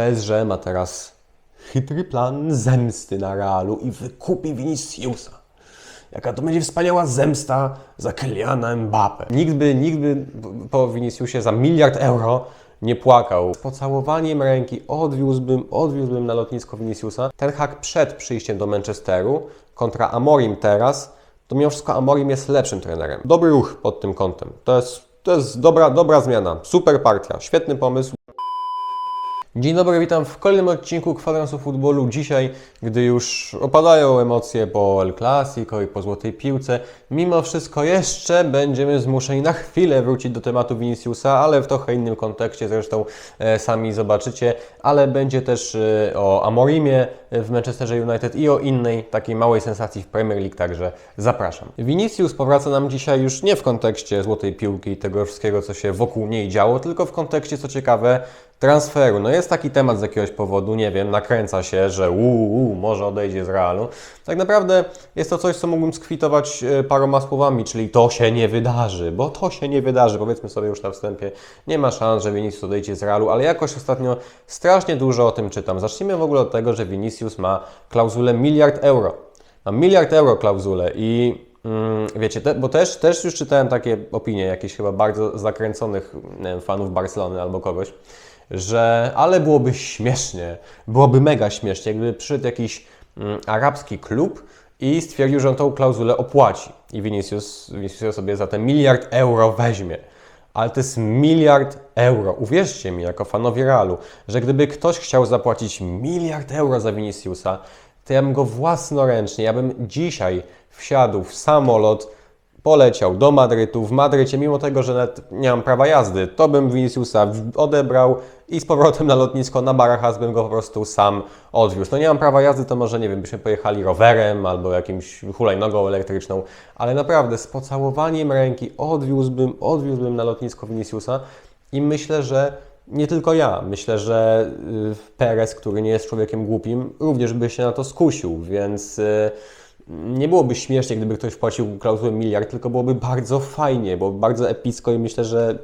PSG ma teraz chytry plan zemsty na Realu i wykupi Viniciusa. Jaka to będzie wspaniała zemsta za Kyliana Mbappe. Nikt by, nikt by po Viniciusie za miliard euro nie płakał. Z pocałowaniem ręki odwiózłbym, odwiózłbym na lotnisko Viniciusa. Ten hak przed przyjściem do Manchesteru kontra Amorim teraz, to mimo wszystko Amorim jest lepszym trenerem. Dobry ruch pod tym kątem. To jest, to jest dobra, dobra zmiana. Super partia, świetny pomysł. Dzień dobry, witam w kolejnym odcinku Kwadransu Futbolu. Dzisiaj, gdy już opadają emocje po El Clasico i po Złotej Piłce, mimo wszystko jeszcze będziemy zmuszeni na chwilę wrócić do tematu Viniciusa, ale w trochę innym kontekście, zresztą e, sami zobaczycie, ale będzie też e, o Amorimie w Manchesterze United i o innej takiej małej sensacji w Premier League, także zapraszam. Vinicius powraca nam dzisiaj już nie w kontekście Złotej Piłki i tego wszystkiego, co się wokół niej działo, tylko w kontekście, co ciekawe, transferu. No jest taki temat z jakiegoś powodu, nie wiem, nakręca się, że uuu, może odejdzie z Realu. Tak naprawdę jest to coś, co mógłbym skwitować e, paroma słowami, czyli to się nie wydarzy, bo to się nie wydarzy, powiedzmy sobie już na wstępie, nie ma szans, że Vinicius odejdzie z Realu, ale jakoś ostatnio strasznie dużo o tym czytam. Zacznijmy w ogóle od tego, że Vinicius ma klauzulę miliard euro. Ma miliard euro klauzulę i Mm, wiecie, te, bo też, też już czytałem takie opinie jakichś chyba bardzo zakręconych wiem, fanów Barcelony albo kogoś, że ale byłoby śmiesznie, byłoby mega śmiesznie, gdyby przyszedł jakiś mm, arabski klub i stwierdził, że on tą klauzulę opłaci i Vinicius, Vinicius sobie za ten miliard euro weźmie. Ale to jest miliard euro. Uwierzcie mi, jako fanowie Realu, że gdyby ktoś chciał zapłacić miliard euro za Viniciusa, to ja bym go własnoręcznie, ja bym dzisiaj wsiadł w samolot, poleciał do Madrytu. W Madrycie, mimo tego, że nie mam prawa jazdy, to bym Viniciusa odebrał i z powrotem na lotnisko na Barajas bym go po prostu sam odwiózł. No nie mam prawa jazdy, to może, nie wiem, byśmy pojechali rowerem albo jakimś hulajnogą elektryczną, ale naprawdę z pocałowaniem ręki odwiózłbym, odwiózłbym na lotnisko Viniciusa i myślę, że nie tylko ja. Myślę, że y, Perez, który nie jest człowiekiem głupim, również by się na to skusił, więc y, nie byłoby śmiesznie, gdyby ktoś wpłacił klauzulę miliard, tylko byłoby bardzo fajnie, byłoby bardzo epicko i myślę, że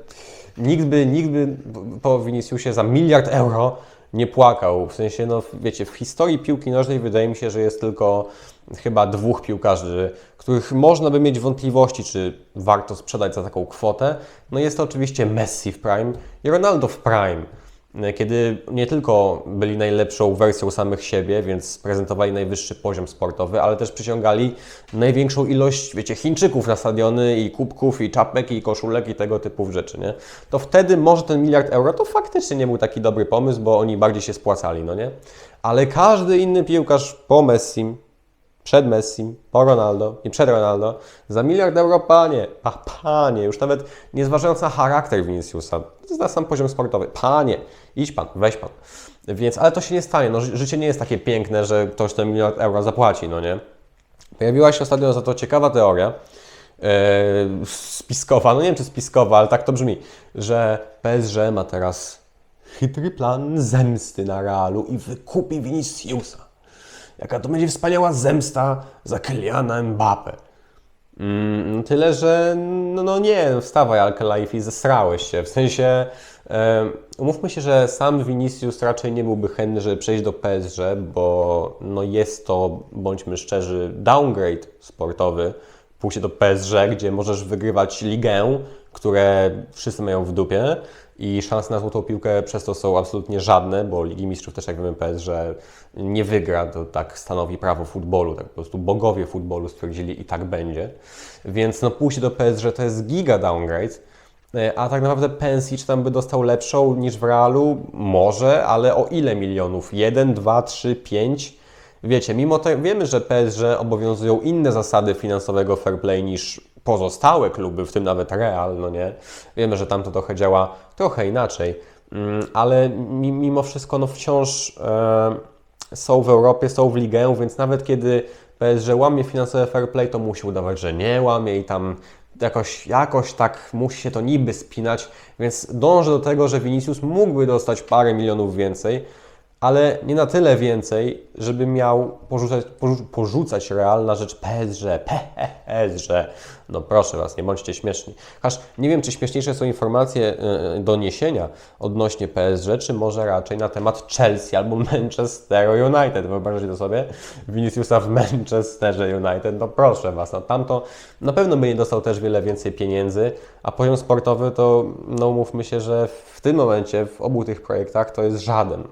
nikt by, nikt by po Viniciusie za miliard euro nie płakał. W sensie, no wiecie, w historii piłki nożnej wydaje mi się, że jest tylko chyba dwóch piłkarzy, których można by mieć wątpliwości, czy warto sprzedać za taką kwotę. No jest to oczywiście Messi w prime i Ronaldo w prime kiedy nie tylko byli najlepszą wersją samych siebie, więc prezentowali najwyższy poziom sportowy, ale też przyciągali największą ilość, wiecie, Chińczyków na stadiony i kubków, i czapek, i koszulek, i tego typu rzeczy, nie? To wtedy może ten miliard euro to faktycznie nie był taki dobry pomysł, bo oni bardziej się spłacali, no nie? Ale każdy inny piłkarz po Messim, przed Messi, po Ronaldo i przed Ronaldo za miliard euro, panie, a panie, już nawet nie zważając na charakter Viniciusa, na sam poziom sportowy, panie, idź pan, weź pan. Więc, ale to się nie stanie, no, ży- życie nie jest takie piękne, że ktoś ten miliard euro zapłaci, no nie? Pojawiła się ostatnio za to ciekawa teoria, e, spiskowa, no nie wiem czy spiskowa, ale tak to brzmi, że PSG ma teraz chytry plan zemsty na Realu i wykupi Viniciusa. Jaka to będzie wspaniała zemsta za Kyliana Mbappe. Mm, tyle, że no, no nie, no wstawaj Al-Khelaifi, zesrałeś się. W sensie, e, umówmy się, że sam Vinicius raczej nie byłby chętny, żeby przejść do PSG, bo no jest to, bądźmy szczerzy, downgrade sportowy. Pójście do PSG, gdzie możesz wygrywać ligę, które wszyscy mają w dupie i szanse na złotą piłkę przez to są absolutnie żadne, bo Ligi Mistrzów też jak wiemy PSG nie wygra, to tak stanowi prawo futbolu, tak po prostu bogowie futbolu stwierdzili i tak będzie. Więc no pójście do PSG to jest giga downgrade, E, a tak naprawdę pensji, czy tam by dostał lepszą niż w Realu? Może, ale o ile milionów? 1, 2, 3, 5? Wiecie, mimo to wiemy, że PSG obowiązują inne zasady finansowego fair play niż pozostałe kluby, w tym nawet Real, no nie? Wiemy, że tam to trochę działa trochę inaczej, Mm, ale mi- mimo wszystko no wciąż e, są w Europie, są w ligę, więc nawet kiedy PSG łamie finansowe fair play, to musi udawać, że nie łamie i tam jakoś, jakoś tak musi się to niby spinać, więc dążę do tego, że Vinicius mógłby dostać parę milionów więcej, ale nie na tyle więcej, żeby miał porzucać, porzu- porzucać Real na rzecz PSG. PSG. No proszę Was, nie bądźcie śmieszni. Aż nie wiem, czy śmieszniejsze są informacje, yy, doniesienia odnośnie PSG, czy może raczej na temat Chelsea albo Manchesteru United. Wyobraźcie to sobie? Viniciusa w Manchesterze United. No proszę Was, no tamto na pewno by nie dostał też wiele więcej pieniędzy, a poziom sportowy to, no mówmy się, że w tym momencie, w obu tych projektach to jest żaden.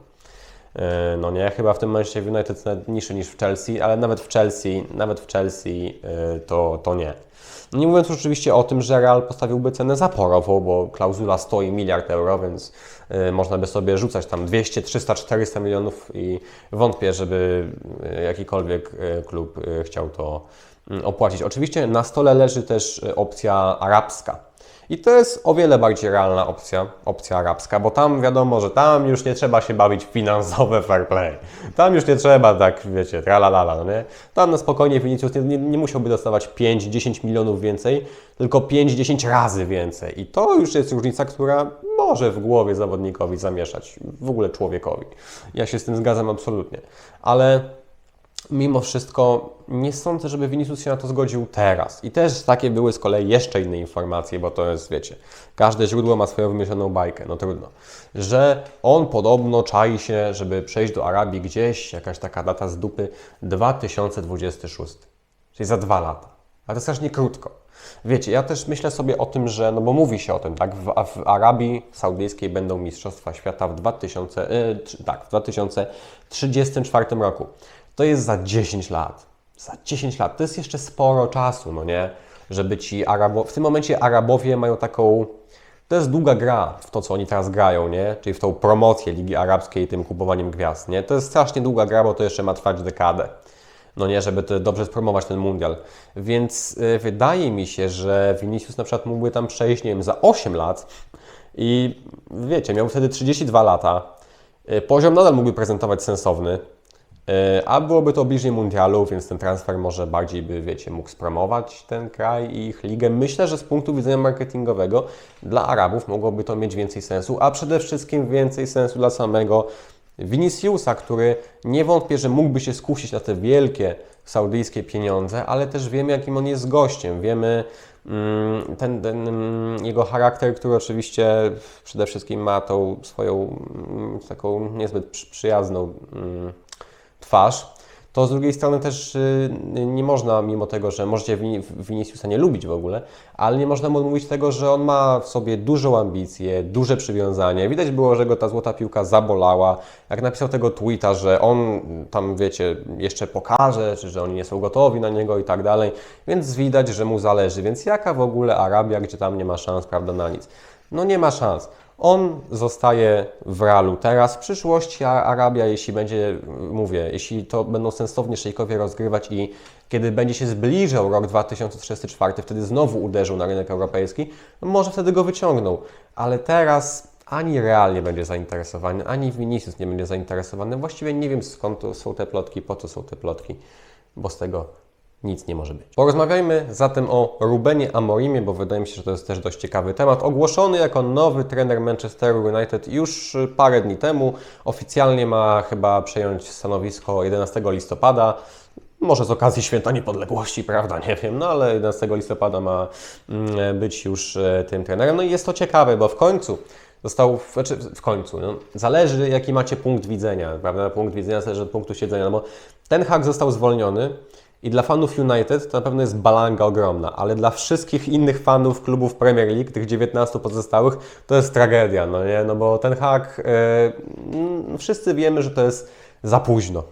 Yy, No nie, chyba w tym momencie w United nawet niższy niż w Chelsea, ale nawet w Chelsea, nawet w Chelsea yy, to, to nie. No Nie mówiąc oczywiście o tym, że Real postawiłby cenę zaporową, bo klauzula stoi miliard euro, więc yy, można by sobie rzucać tam 200, 300, 400 milionów i wątpię, żeby jakikolwiek klub chciał to yy, opłacić. Oczywiście na stole leży też opcja arabska. I to jest o wiele bardziej realna opcja, opcja arabska, bo tam wiadomo, że tam już nie trzeba się bawić finansowe fair play. Tam już nie trzeba tak, wiecie, tralalala, no nie? Tam na spokojnie Vinicius nie, nie, nie musiałby dostawać 5-10 milionów więcej, tylko 5-10 razy więcej. I to już jest różnica, która może w głowie zawodnikowi zamieszać, w ogóle człowiekowi. Ja się z tym zgadzam absolutnie. Ale mimo wszystko nie sądzę, żeby Vinicius się na to zgodził teraz. I też takie były z kolei jeszcze inne informacje, bo to jest, wiecie, każde źródło ma swoją wymyśloną bajkę, no trudno. Że on podobno czai się, żeby przejść do Arabii gdzieś, jakaś taka data z dupy, 2026. Czyli za dwa lata. A to strasznie krótko. Wiecie, ja też myślę sobie o tym, że, no bo mówi się o tym, tak, w, w Arabii Saudyjskiej będą Mistrzostwa Świata w 2000, y, tr- tak, w 2034 roku. To jest za 10 lat. Za 10 lat. To jest jeszcze sporo czasu, no nie? Żeby ci Arabo... W tym momencie Arabowie mają taką... To jest długa gra w to, co oni teraz grają, nie? Czyli w tą promocję Ligi Arabskiej, tym kupowaniem gwiazd, nie? To jest strasznie długa gra, bo to jeszcze ma trwać dekadę. No nie, żeby to dobrze spromować ten mundial. Więc y, wydaje mi się, że Vinicius na przykład mógłby tam przejść, nie wiem, za 8 lat i wiecie, miał wtedy 32 lata. Y, Poziom nadal mógłby prezentować sensowny, a byłoby to bliżej mundialu, więc ten transfer może bardziej by, wiecie, mógł spromować ten kraj i ich ligę. Myślę, że z punktu widzenia marketingowego dla Arabów mogłoby to mieć więcej sensu, a przede wszystkim więcej sensu dla samego Viniciusa, który nie wątpię, że mógłby się skusić na te wielkie saudyjskie pieniądze, ale też wiemy, jakim on jest gościem. Wiemy mm, ten, ten mm, jego charakter, który oczywiście przede wszystkim ma tą swoją mm, taką niezbyt przy- przyjazną twarz. To z drugiej strony też y, nie można, mimo tego, że możecie Vini- Viniciusa nie lubić w ogóle, ale nie można mu odmówić tego, że on ma w sobie dużą ambicję, duże przywiązanie. Widać było, że go ta złota piłka zabolała. Jak napisał tego tweeta, że on tam, wiecie, jeszcze pokaże, czy że oni nie są gotowi na niego i tak dalej. Więc widać, że mu zależy. Więc jaka w ogóle Arabia, gdzie tam nie ma szans, prawda, na nic? No nie ma szans. On zostaje w Realu teraz. W przyszłości Arabia, jeśli będzie, mówię, jeśli to będą sensownie szejkowie rozgrywać i kiedy będzie się zbliżał rok 2034, wtedy znowu uderzył na rynek europejski, może wtedy go wyciągną. Ale teraz ani Real nie będzie zainteresowany, ani Vinicius nie będzie zainteresowany. Właściwie nie wiem skąd są te plotki, po co są te plotki, bo z tego nic nie może być. Porozmawiajmy zatem o Rubenie Amorimie, bo wydaje mi się, że to jest też dość ciekawy temat. Ogłoszony jako nowy trener Manchesteru United już y, parę dni temu. Oficjalnie ma chyba przejąć stanowisko 11 listopada. Może z okazji Święta Niepodległości, prawda? Nie wiem, no ale 11 listopada ma mm, być już e, tym trenerem. No i jest to ciekawe, bo w końcu został, znaczy w końcu, no, zależy jaki macie punkt widzenia, prawda? Punkt widzenia zależy od punktu siedzenia, no bo ten hak został zwolniony i dla fanów United to na pewno jest balanga ogromna, ale dla wszystkich innych fanów klubów Premier League, tych 19 pozostałych, to jest tragedia, no nie? No bo ten hak, e, mm, wszyscy wiemy, że to jest za późno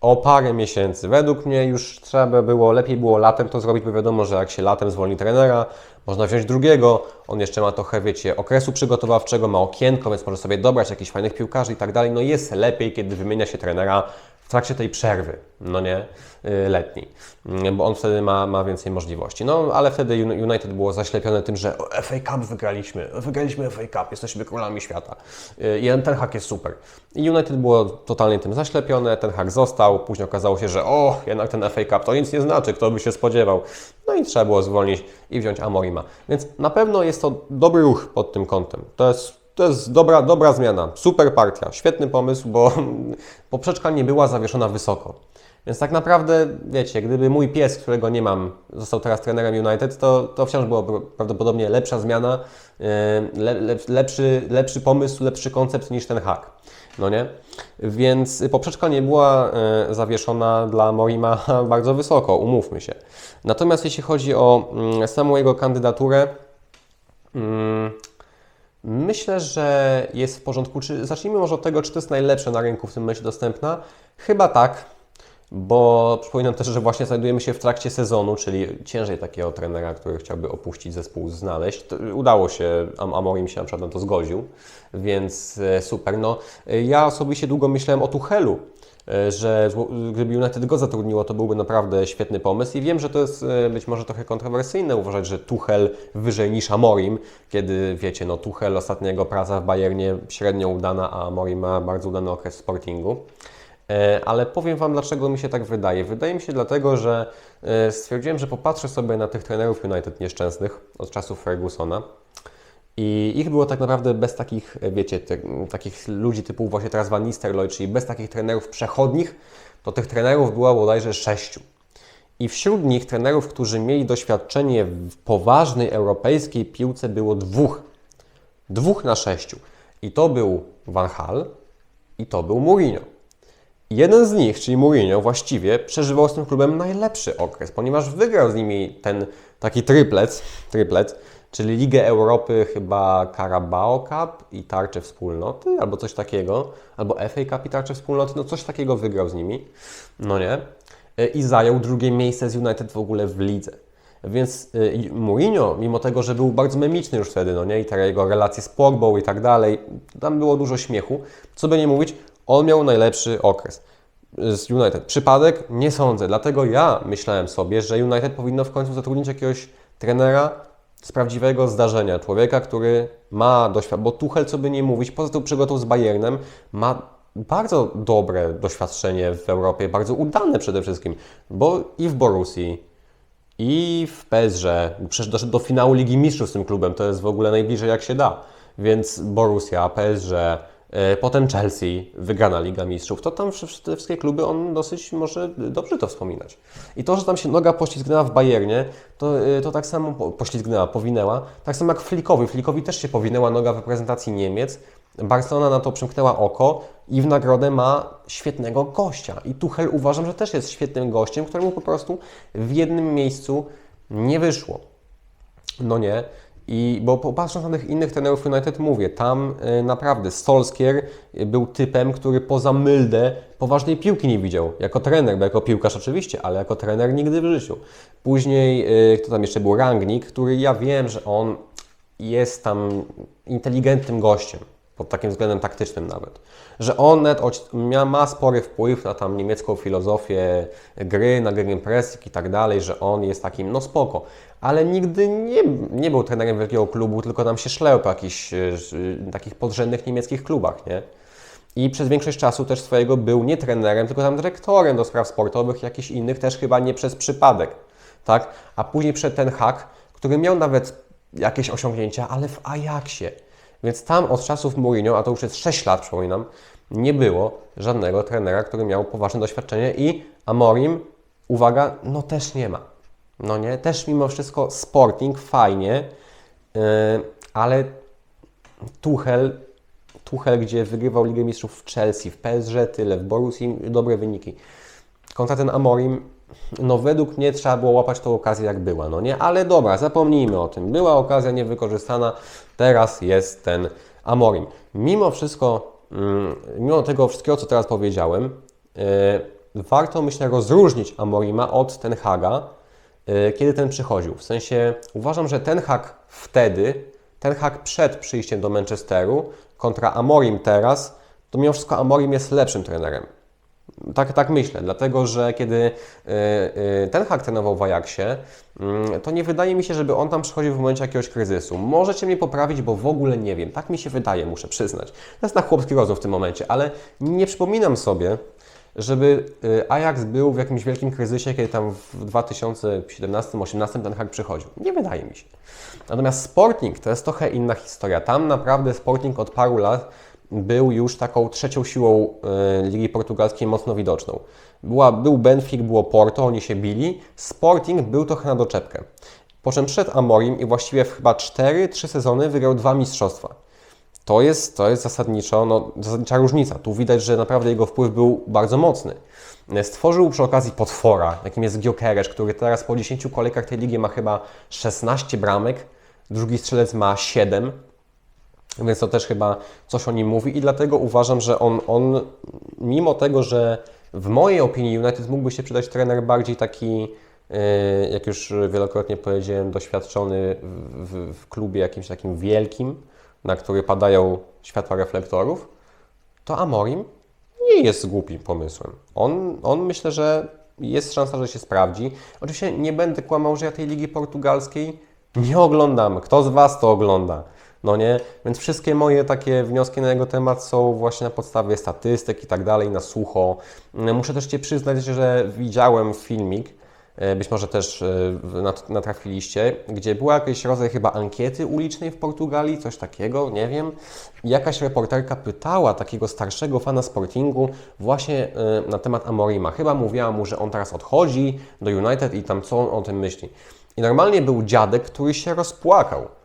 o parę miesięcy. Według mnie już trzeba było, lepiej było latem to zrobić, bo wiadomo, że jak się latem zwolni trenera, można wziąć drugiego, on jeszcze ma trochę, wiecie, okresu przygotowawczego, ma okienko, więc może sobie dobrać jakichś fajnych piłkarzy i tak dalej. No jest lepiej, kiedy wymienia się trenera w trakcie tej przerwy, no nie, yy, letniej, Yy, bo on wtedy ma, ma więcej możliwości. No, ale wtedy Uni- United było zaślepione tym, że FA Cup wygraliśmy, wygraliśmy FA Cup, jesteśmy królami świata Yy, i ten hak jest super. I United było totalnie tym zaślepione, ten hak został, później okazało się, że o, jednak ten FA Cup to nic nie znaczy, kto by się spodziewał. No i trzeba było zwolnić i wziąć Amorima. Więc na pewno jest to dobry ruch pod tym kątem. To jest to jest dobra, dobra zmiana, super partia, świetny pomysł, bo poprzeczka nie była zawieszona wysoko. Więc tak naprawdę, wiecie, gdyby mój pies, którego nie mam, został teraz trenerem United, to, to wciąż byłoby prawdopodobnie lepsza zmiana, yy, le, le, lepszy, lepszy pomysł, lepszy koncept niż ten hak. No nie? Więc poprzeczka nie była e, zawieszona dla Morima bardzo wysoko, umówmy się. Natomiast jeśli chodzi o mm, samą jego kandydaturę, mm, myślę, że jest w porządku. Czy, zacznijmy może od tego, czy to jest najlepsze na rynku w tym momencie dostępna. Chyba tak, bo przypominam też, że właśnie znajdujemy się w trakcie sezonu, czyli ciężej takiego trenera, który chciałby opuścić zespół znaleźć. Udało się, Am- Amorim się na przykład na to zgodził, więc e, super. No, e, ja osobiście długo myślałem o Tuchelu, że zło- gdyby United go zatrudniło, to byłby naprawdę świetny pomysł i wiem, że to jest e, być może trochę kontrowersyjne uważać, że Tuchel wyżej niż Amorim, kiedy wiecie, no Tuchel ostatniego praca w Bayernie średnio udana, a Amorim ma bardzo udany okres w Sportingu. E, Ale powiem Wam, dlaczego mi się tak wydaje. Wydaje mi się dlatego, że e, stwierdziłem, że popatrzę sobie na tych trenerów United nieszczęsnych od czasów Fergusona. I ich było tak naprawdę bez takich, wiecie, takich ludzi typu właśnie teraz Van Nistelrooy, czyli bez takich trenerów przechodnich, to tych trenerów było bodajże sześciu. I wśród nich trenerów, którzy mieli doświadczenie w poważnej europejskiej piłce było dwóch. Dwóch na sześciu. I to był Van Hal i to był Mourinho. Jeden z nich, czyli Mourinho, właściwie przeżywał z tym klubem najlepszy okres, ponieważ wygrał z nimi ten taki triplet, triplet czyli Ligę Europy, chyba Carabao Cup i tarczę wspólnoty, albo coś takiego, albo FA Cup i tarczę wspólnoty, no coś takiego wygrał z nimi, no nie? I zajął drugie miejsce z United w ogóle w lidze. Więc y, Mourinho, mimo tego, że był bardzo memiczny już wtedy, no nie, i te jego relacje z Pogbą i tak dalej, tam było dużo śmiechu, co by nie mówić, on miał najlepszy okres z United. Przypadek? Nie sądzę, dlatego ja myślałem sobie, że United powinno w końcu zatrudnić jakiegoś trenera z prawdziwego zdarzenia, człowieka, który ma doświadczenie, bo Tuchel, co by nie mówić, poza tą przygodą z Bayernem, ma bardzo dobre doświadczenie w Europie, bardzo udane przede wszystkim, bo i w Borussii, i w PSG, przecież doszedł do finału Ligi Mistrzów z tym klubem, to jest w ogóle najbliżej jak się da. Więc Borussia, PSG, potem Chelsea, wygrana Liga Mistrzów, to tam te wszystkie kluby on dosyć może dobrze to wspominać. I to, że tam się noga poślizgnęła w Bayernie, to, e, to tak samo po- poślizgnęła, powinęła, tak samo jak Flikowi. Flikowi też się powinęła noga w reprezentacji Niemiec. Barcelona na to przymknęła oko i w nagrodę ma świetnego gościa. I Tuchel uważam, że też jest świetnym gościem, któremu po prostu w jednym miejscu nie wyszło. No nie. I bo popatrząc na tych innych trenerów United, mówię, tam y, naprawdę Solskier y, był typem, który poza Myldę poważnej piłki nie widział. Jako trener, bo jako piłkarz oczywiście, ale jako trener nigdy w życiu. Później, y, kto tam jeszcze był? Rangnick, który ja wiem, że on jest tam inteligentnym gościem, pod takim względem taktycznym nawet. Że on nawet oć- mia- ma spory wpływ na tam niemiecką filozofię gry, na gegenpressing i tak dalej, że on jest takim, no spoko. Ale nigdy nie, nie był trenerem wielkiego klubu, tylko tam się szleł po jakichś e, ż- takich podrzędnych niemieckich klubach, nie? I przez większość czasu też swojego był nie trenerem, tylko tam dyrektorem do spraw sportowych, jakichś innych, też chyba nie przez przypadek, tak? A później przed ten hak, który miał nawet jakieś osiągnięcia, ale w Ajaxie. Więc tam od czasów Mourinho, a to już jest 6 lat, przypominam, nie było żadnego trenera, który miał poważne doświadczenie i Amorim, uwaga, no też nie ma. No nie, też mimo wszystko Sporting fajnie, yy, ale Tuchel, Tuchel, gdzie wygrywał Ligę Mistrzów w Chelsea, w PSG tyle, w Borussii dobre wyniki. Kontra ten Amorim, no według mnie trzeba było łapać tą okazję jak była, no nie? Ale dobra, zapomnijmy o tym. Była okazja niewykorzystana, teraz jest ten Amorim. Mimo wszystko, mm, mimo tego wszystkiego, co teraz powiedziałem, yy, warto myślę rozróżnić Amorima od Ten Haga, yy, kiedy ten przychodził. W sensie uważam, że Ten Hag wtedy, Ten Hag przed przyjściem do Manchesteru kontra Amorim teraz, to mimo wszystko Amorim jest lepszym trenerem. Tak, tak myślę, dlatego że kiedy y, y, ten hak trenował w Ajaxie, mm, to nie wydaje mi się, żeby on tam przychodził w momencie jakiegoś kryzysu. Możecie mnie poprawić, bo w ogóle nie wiem. Tak mi się wydaje, muszę przyznać. To jest na chłopski rozum w tym momencie, ale nie przypominam sobie, żeby y, Ajax był w jakimś wielkim kryzysie, kiedy tam w 2017-2018 ten hak przychodził. Nie wydaje mi się. Natomiast Sporting to jest trochę inna historia. Tam naprawdę Sporting od paru lat był już taką trzecią siłą y, Ligi Portugalskiej mocno widoczną. Była, był Benfica, było Porto, oni się bili. Sporting był trochę na doczepkę. Po czym przed Amorim i właściwie w chyba 4-3 sezony wygrał dwa mistrzostwa. To jest, to jest zasadniczo, no, zasadnicza różnica. Tu widać, że naprawdę jego wpływ był bardzo mocny. Stworzył przy okazji potwora, jakim jest Giokeres, który teraz po 10 kolejkach tej ligi ma chyba 16 bramek, drugi strzelec ma 7, więc to też chyba coś o nim mówi i dlatego uważam, że on, on mimo tego, że w mojej opinii United mógłby się przydać trener bardziej taki, yy, jak już wielokrotnie powiedziałem, doświadczony w, w, w klubie jakimś takim wielkim, na który padają światła reflektorów, to Amorim nie jest głupim pomysłem. On, on myślę, że jest szansa, że się sprawdzi. Oczywiście nie będę kłamał, że ja tej Ligi Portugalskiej nie oglądam. Kto z Was to ogląda? No nie? Więc wszystkie moje takie wnioski na jego temat są właśnie na podstawie statystyk i tak dalej, na sucho. Muszę też Cię przyznać, że widziałem filmik, e, być może też e, nat- natrafiliście, gdzie była jakiś rodzaj chyba ankiety ulicznej w Portugalii, coś takiego, nie wiem. Jakaś reporterka pytała takiego starszego fana Sportingu właśnie e, na temat Amorima. Chyba mówiła mu, że on teraz odchodzi do United i tam co on o tym myśli. I normalnie był dziadek, który się rozpłakał.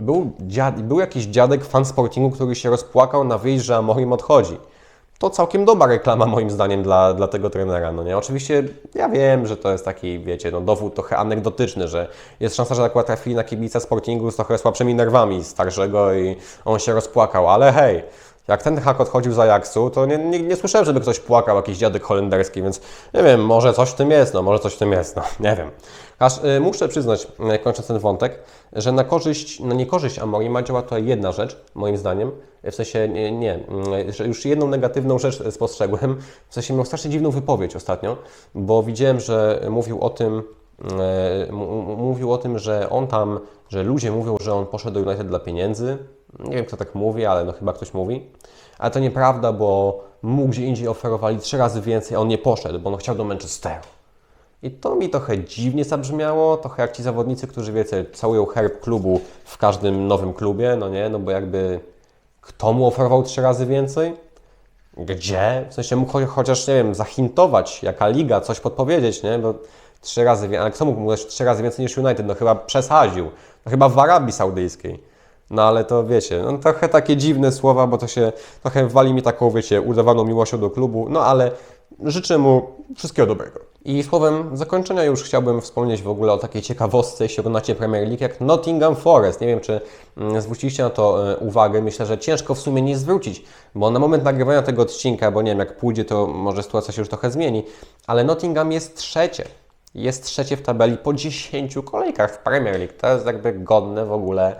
Był, dziad, był jakiś dziadek fan Sportingu, który się rozpłakał na wyjść, że Amorim odchodzi. To całkiem dobra reklama moim zdaniem dla, dla tego trenera, no nie? Oczywiście ja wiem, że to jest taki, wiecie, no dowód trochę anegdotyczny, że jest szansa, że akurat trafili na kibica Sportingu z trochę słabszymi nerwami starszego i on się rozpłakał, ale hej, jak ten hak odchodził z Ajaxu, to nie, nie, nie słyszałem, żeby ktoś płakał, jakiś dziadek holenderski, więc nie wiem, może coś w tym jest, no może coś w tym jest, no nie wiem. Aż y, muszę przyznać, y, kończąc ten wątek, że na korzyść, na niekorzyść Amorima działa tutaj jedna rzecz, moim zdaniem, w sensie nie, nie, y, już jedną negatywną rzecz spostrzegłem, w sensie miał strasznie dziwną wypowiedź ostatnio, bo widziałem, że mówił o tym, mówił o tym, że on tam, że ludzie mówią, że on poszedł do United dla pieniędzy. Nie wiem, kto tak mówi, ale no chyba ktoś mówi. Ale to nieprawda, bo mu gdzie indziej oferowali trzy razy więcej, a on nie poszedł, bo on chciał do Manchesteru. I to mi trochę dziwnie zabrzmiało, trochę jak ci zawodnicy, którzy wiecie, całują herb klubu w każdym nowym klubie, no nie, no bo jakby kto mu oferował trzy razy więcej? Gdzie? W sensie mógł cho- chociaż, nie wiem, zahintować, jaka liga, coś podpowiedzieć, nie? Bo trzy razy więcej, ale kto mógł mu trzy razy więcej niż United? No chyba przesadził. No chyba w Arabii Saudyjskiej. No ale to wiecie, no trochę takie dziwne słowa, bo to się trochę wali mi taką, wiecie, udawaną miłością do klubu, no ale życzę mu wszystkiego dobrego. I słowem zakończenia już chciałbym wspomnieć w ogóle o takiej ciekawostce, jeśli oglądacie Premier League, jak Nottingham Forest. Nie wiem, czy mm, zwróciliście na to e, uwagę. Myślę, że ciężko w sumie nie zwrócić, bo na moment nagrywania tego odcinka, bo nie wiem, jak pójdzie, to może sytuacja się już trochę zmieni, ale Nottingham jest trzecie. Jest trzecie w tabeli po 10 kolejkach w Premier League. To jest jakby godne w ogóle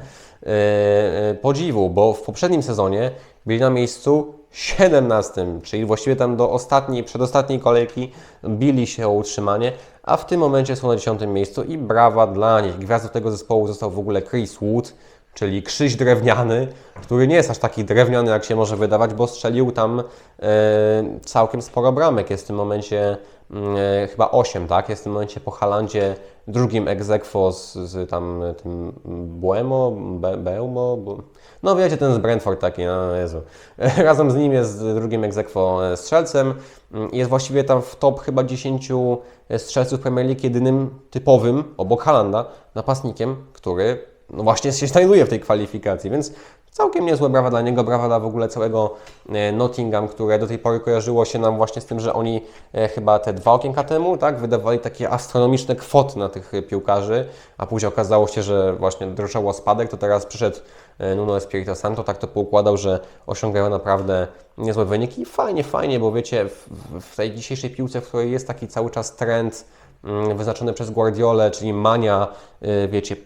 podziwu, bo w poprzednim sezonie byli na miejscu 17, czyli właściwie tam do ostatniej, przedostatniej kolejki bili się o utrzymanie, a w tym momencie są na 10 miejscu i brawa dla nich. Gwiazdą tego zespołu został w ogóle Chris Wood, czyli krzyż drewniany, który nie jest aż taki drewniany, jak się może wydawać, bo strzelił tam e, całkiem sporo bramek. Jest w tym momencie mm, e, chyba 8, tak? Jest w tym momencie po Halandzie drugim aequo z, z tam e, tym Buemo, Be, Beumo, no wiecie, ten z Brentford taki, no Jezu. Razem z nim jest drugim ex aequo strzelcem. Mm, Jest właściwie tam w top chyba 10 strzelców Premier League jedynym typowym, obok Halanda, napastnikiem, który no właśnie się znajduje w tej kwalifikacji, więc całkiem niezłe brawa dla niego, brawa dla w ogóle całego e, Nottingham, które do tej pory kojarzyło się nam właśnie z tym, że oni e, chyba te dwa okienka temu, tak, wydawali takie astronomiczne kwoty na tych e, piłkarzy, a później okazało się, że właśnie drżało spadek, to teraz przyszedł Nuno Espirito Santo, tak to poukładał, że osiągają naprawdę niezłe wyniki. Fajnie, fajnie, bo wiecie, w, w tej dzisiejszej piłce, w której jest taki cały czas trend mm, wyznaczony przez Guardiolę, czyli mania, y, wiecie,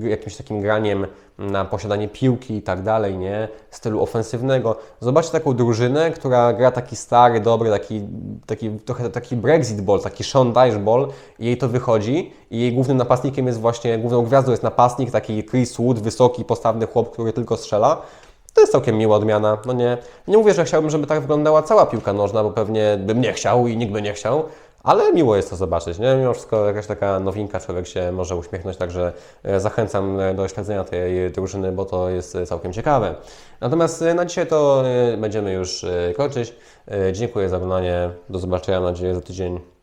jakimś takim graniem na posiadanie piłki i tak dalej, nie? Stylu ofensywnego. Zobaczcie taką drużynę, która gra taki stary, dobry, taki, taki trochę taki Brexit ball, taki Sean Dyche ball i jej to wychodzi i jej głównym napastnikiem jest właśnie, główną gwiazdą jest napastnik, taki Chris Wood, wysoki, postawny chłop, który tylko strzela. To jest całkiem miła odmiana, no nie. Nie mówię, że chciałbym, żeby tak wyglądała cała piłka nożna, bo pewnie bym nie chciał i nikt by nie chciał, ale miło jest to zobaczyć, nie? Mimo wszystko jakaś taka nowinka, człowiek się może uśmiechnąć, także e, zachęcam e, do śledzenia tej drużyny, bo to jest e, całkiem ciekawe. Natomiast na dzisiaj to będziemy już kończyć. Dziękuję za oglądanie, do zobaczenia, mam nadzieję, za tydzień.